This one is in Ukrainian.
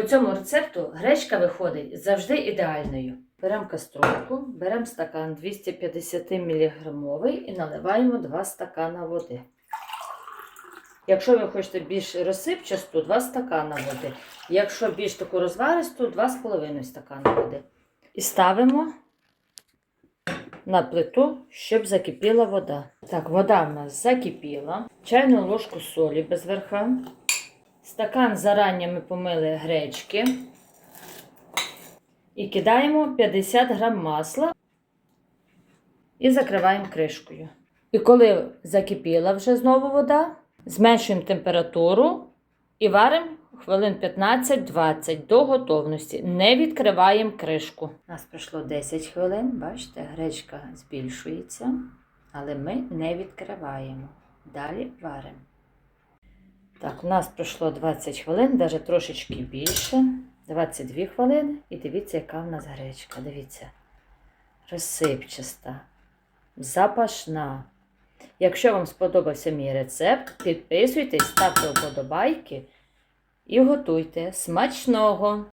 По цьому рецепту гречка виходить завжди ідеальною. Беремо каструльку, беремо стакан 250 мг і наливаємо 2 стакана води. Якщо ви хочете більш розсипчасту, 2 стакана води. Якщо більш таку розваристу, 2,5 стакана води. І ставимо на плиту, щоб закипіла вода. Так, вода в нас закипіла. Чайну ложку солі без верха. Стакан зарані ми помили гречки. І кидаємо 50 грам масла і закриваємо кришкою. І коли закипіла вже знову вода, зменшуємо температуру і варимо хвилин 15-20 до готовності. Не відкриваємо кришку. У нас пройшло 10 хвилин, бачите, гречка збільшується, але ми не відкриваємо. Далі варимо. Так, у нас пройшло 20 хвилин, навіть трошечки більше. 22 хвилини. І дивіться, яка в нас гречка. Дивіться. Розсипчаста, запашна. Якщо вам сподобався мій рецепт, підписуйтесь, ставте вподобайки і готуйте смачного!